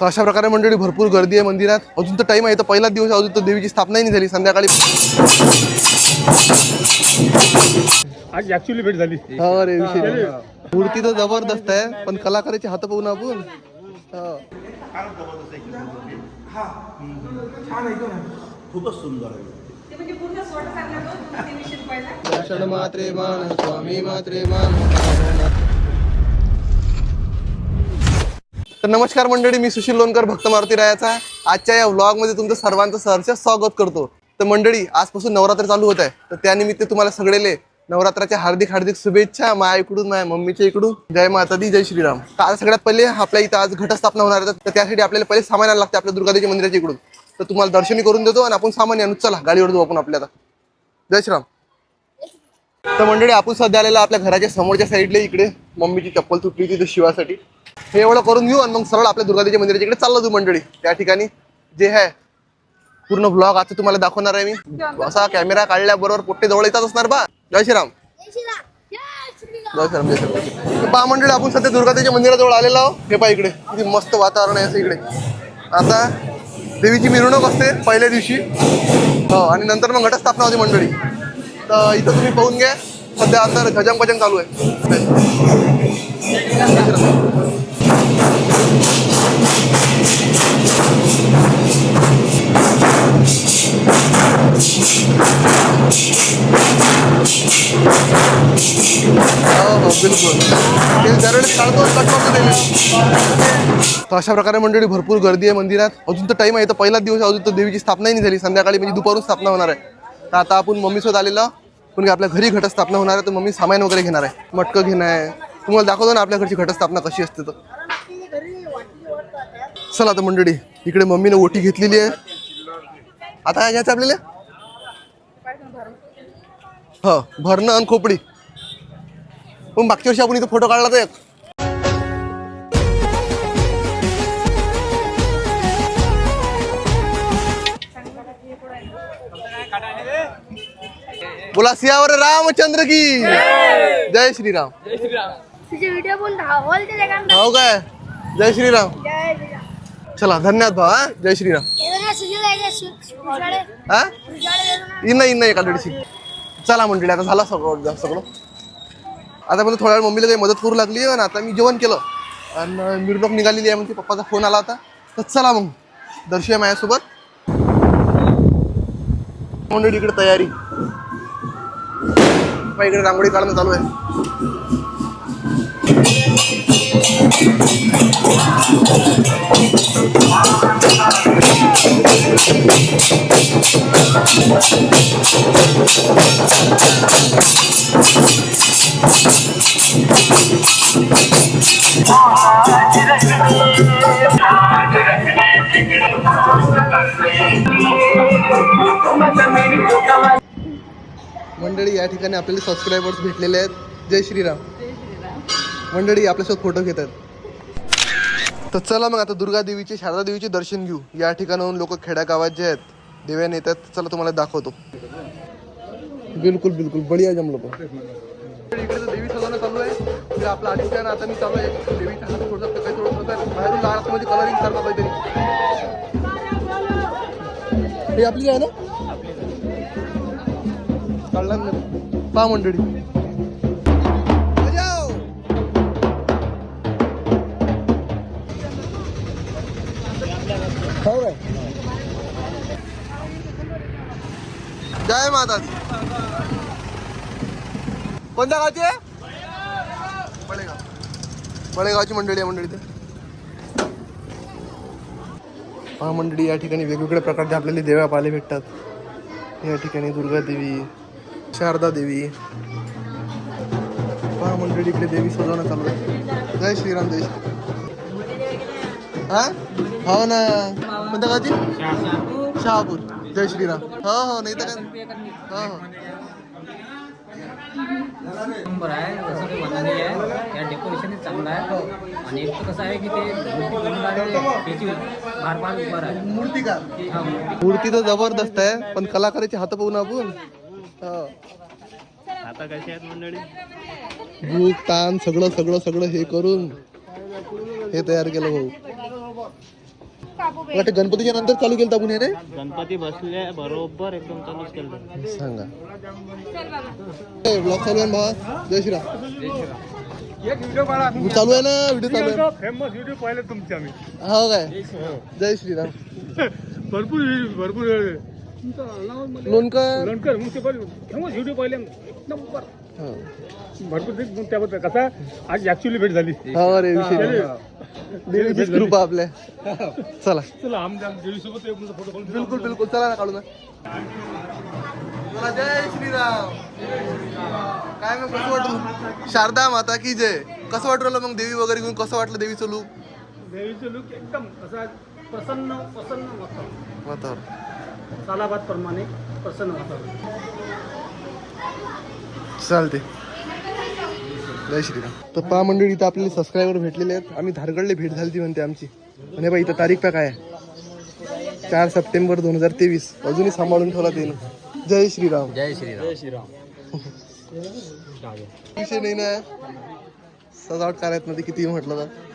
तर अशा प्रकारे मंडळी भरपूर गर्दी आहे मंदिरात. अजून तर टाइम आहे. तर पहिलाच दिवस आहे, अजून तर देवीची स्थापनाही नाही झाली. संध्याकाळी आज ऍक्च्युली भेट झाली. हो रे विषय मूर्ती तर जबरदस्त आहे. पण कलाकाराचे हात पाहू ना आपण हो. दर्शन मात्रे मान स्वामी मात्रे मान तर नमस्कार मंडळी मी सुशील लोणकर भक्त मारुती रायाचा. आजच्या या व्लॉगमध्ये तुमचं सर्वांचं सहर्ष स्वागत करतो. तर मंडळी आजपासून नवरात्र चालू होत आहे. तर त्यानिमित्त तुम्हाला सगळेले नवरात्राच्या हार्दिक हार्दिक शुभेच्छा. माया इकडून माया मम्मीच्या इकडून. जय माता दी जय श्रीराम. तर आज सगळ्यात पहिले आपल्या इथं आज घटस्थापना होणार आहे. तर त्यासाठी आपल्याला पहिले सामान आणायला लागते आपल्या दुर्गादेवी मंदिराच्या इकडून. तर तुम्हाला दर्शनी करून देतो आणि आपण सामान आणू. चला गाडीवर जाऊ आपण आपल्या जय श्रीराम. तर मंडळी आपण सध्या आलेला आपल्या घराच्या समोरच्या साईडला इकडे. मम्मीची चप्पल तुटली होती तिथे शिवासाठी. हे एवढं करून घेऊ आणि मग सरळ आपल्या दुर्गादेवीच्या मंदिराच्या इकडे चाललो तू मंडळी. त्या ठिकाणी जे आहे पूर्ण ब्लॉग आता तुम्हाला दाखवणार आहे मी. असा कॅमेरा काढल्याबरोबर पोट्टे जवळ येतात असणार बा. जय श्रीराम. जय श्रीराम जय श्रीराम. पहा मंडळी आपण सध्या दुर्गादेवीच्या मंदिराजवळ आलेलो आहोत. हे पहा इकडे. किती मस्त वातावरण आहे असं इकडे. आता देवीची मिरवणूक असते पहिल्या दिवशी. हो आणि नंतर मग घटस्थापना होती मंडळी. तर इथं तुम्ही पाहून घ्या. सध्या आता गजम भजंग चालू आहे. तर अशा प्रकारे मंडळी भरपूर गर्दी आहे मंदिरात. अजून तर टाइम आहे. तर पहिलाच दिवस अजून तर देवीची स्थापनाही नाही झाली. संध्याकाळी म्हणजे दुपारून स्थापना होणार आहे. तर आता आपण मम्मीसोबत आलेलं. पण आपल्या घरी घटस्थापना होणार आहे. तर मम्मी सामान वगैरे घेणार आहे. मटकं घेणं आहे. तुम्हाला दाखवतो ना आपल्या घरची घटस्थापना कशी असते तर. चला आता मंडळी इकडे मम्मीने ओटी घेतलेली आहे. आता काय घ्यायचं आपल्याला? हो भरणं आणि खोपडी. पण मागच्या वर्षी आपण इथं फोटो काढला तर एक. बोला सियावर रामचंद्र की? जय श्रीराम. तुझे व्हिडिओ हो काय? जय श्रीराम. चला धन्यवाद भाऊ हा? जय श्रीराम. ना हा? ना. इन इन एका दिवशी चला मंडळी आता झाला सगळं सगळं. आता पण थोड्या वेळ मम्मीला काही मदत करू लागली आणि आता मी जेवण केलं. आणि मिरवणूक निघालेली आहे म्हणजे पप्पाचा फोन आला होता. तर चला मग दर्शी आहे माझ्यासोबत. मंडळी इकडे तयारी पहा इकडे रांगोळी काढणं चालू आहे मंडळी या ठिकाणी आपल्याला सबस्क्रायबर्स भेटलेले आहेत. जय श्रीराम. मंडळी आपल्यासोबत फोटो घेतात. तर चला मग आता दुर्गा देवीचे शारदा देवीचे दर्शन घेऊ. या ठिकाणाहून लोक खेड्यागावात जे आहेत देव्याने येतात चला तुम्हाला दाखवतो. बिलकुल बिलकुल. बढिया जमलो पण. इकडे देवी सजवणं चालू आहे. म्हणजे आपलं आदित्य आहे ना आता मी चालू आहे. देवीच्या हात थोडं काही थोडं थोडं बाहेरून मध्ये कलरिंग काहीतरी. हे आपली आहे ना? काढला ना पहा मंडळी. हो जय माता कोणत्या गावची आहे? बळेगाव बळेगावची मंडळी आहे मंडळी ते हा मंडळी या ठिकाणी वेगवेगळ्या प्रकारचे आपल्याला देव्या पाहायला भेटतात. या ठिकाणी दुर्गा देवी शारदा देवी. पहा मंडळी इकडे देवी सजवणं चालू आहे. जय श्रीराम जय श्री हा? हो ना. कोणत्या गावची? शहापूर. जय श्रीराम. हो हो नाही तर हो हो. नंबर आहे म्हणणं नाही आहे या डेकोरेशन चांगलं आहे. आणि एक कसं आहे की ते मूर्ती का? हा, मूर्ती तर जबरदस्त आहे पण कलाकाराचे हात पाहू ना आपण. आता कशी आहेत मंडळी? भूक ताण सगळं सगळं सगळं हे करून हे तयार केलं भाऊ. वाटतं गणपतीच्या नंतर चालू केलं आपण रे? गणपती बसले बरोबर एकदम चालूच केलं सांगा. ब्लॉग चालू आहे भावा? जय श्रीराम. चालू आहे ना? व्हिडिओ चालू आहे. फेमस व्हिडिओ पाहिले तुमचे आम्ही. हो काय? जय श्रीराम. भरपूर भरपूर Lonkar. Lonkar municipal famous video पाहिले एक नंबर. हो. भरपूर ते- त्याबद्दल कसा? आज भेट झाली. हो रे विषय. देवीचीच कृपा आपल्या. चला. चला आमच्या देवीसोबत एक तुमचा फोटो काढून बिलकुल बिलकुल. चला ना काढू ना. चला, जय श्रीराम. काय मग कसं वाटलं? शारदा माता की जय. कसं वाटलं मग देवी वगैरे घेऊन? कसं वाटलं देवीचं लूक देवीचं लुक एकदम असा प्रसन्न प्रसन्न वातावरण. वातावरण. सालाबाद प्रमाणे प्रसन्न वातावरण. चालते. जय श्रीराम. तर पहा मंडळी इथं आपल्याला सबस्क्रायबर भेटलेले आहेत. आम्ही धारगडले भेट झाली ती म्हणते आमची. आणि बाई इथं तारीख पा काय आहे? चार सप्टेंबर दोन हजार तेवीस. अजूनही सांभाळून ठेवला ते जय श्रीराम. जय श्रीराम. जय श्रीराम. विषय नाही ना. सजावट करायत मध्ये किती म्हटलं तर.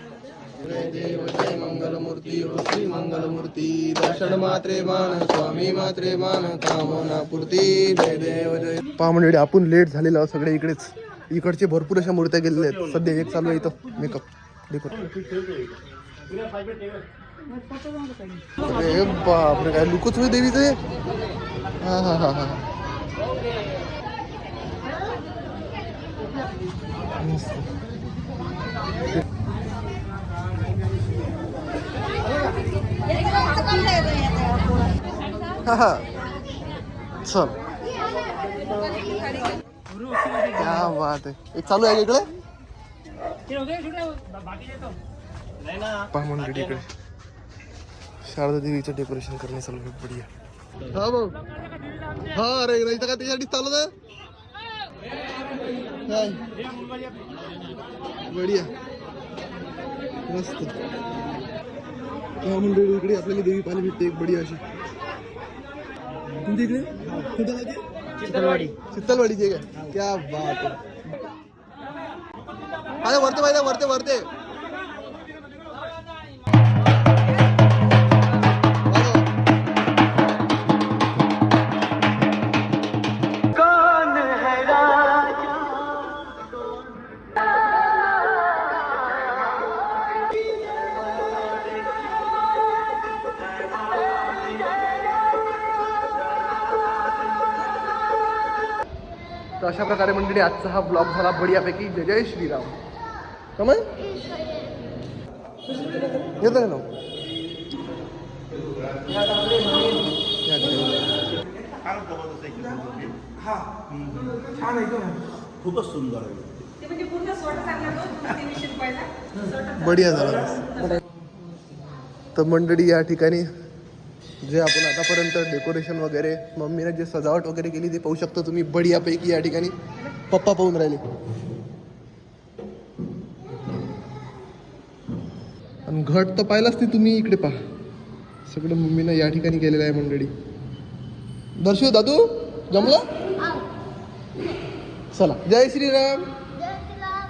जय देव जय मंगलमूर्ती हो श्री मंगलमूर्ती दर्शन मात्रे मान स्वामी मात्रे मान कामना पूर्ती जय देव जय पहा मंडळी आपण लेट झालेलो आहोत सगळे इकडेच. इकडचे भरपूर अशा मूर्त्या गेलेल्या आहेत. सध्या एक चालू आहे इथं. मेकअप अरे बापरे काय लुकच होय देवीचे. हा हा हा हा. हा हा. चल. क्या बात आहे. एक चालू आहे का इकडे? पहा मंडळी इकडे. शारदा देवीचं डेकोरेशन करणे चालू आहे. बढिया. हा भाऊ. हा अरे तर काय त्याच्यासाठी चालू आहे? काय? बढिया. मस्त. हा मंडळी इकडे. आपल्याला देवी पाहायला भेटते. एक बढिया अशी. तुमच्या इकडे कुठं? चितलवाडी. का? क्या बात आहे. अरे वरते पाहिजे वरते वरते. तर अशा प्रकारे मंडळी आजचा हा ब्लॉग झाला बढियापैकी. जय जय श्रीराम. कमल? येतं का ठिकाणी. खूपच सुंदर आहे. बढिया झाला. तर मंडळी या ठिकाणी जे आपण आतापर्यंत डेकोरेशन वगैरे मम्मीने जे सजावट वगैरे केली ते पाहू शकता तुम्ही बढियापैकी या ठिकाणी पप्पा पाहून राहिले. आणि घट तर पाहिलाच ते तुम्ही इकडे पहा. सगळं मम्मीनं या ठिकाणी केलेलं आहे मंडळी. दर्शू दादू जमलं? चला जय श्रीराम. जय श्रीराम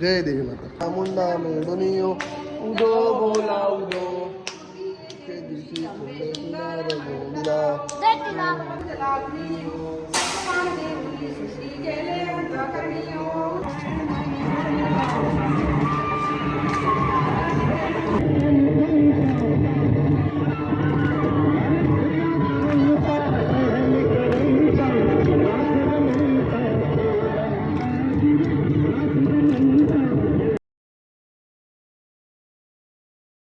जय देवी माता. मुंडा मेडोनियो उदो बोला उदो. ते दिवशी पुणे येणार गोविंदा. जय श्रीराम ो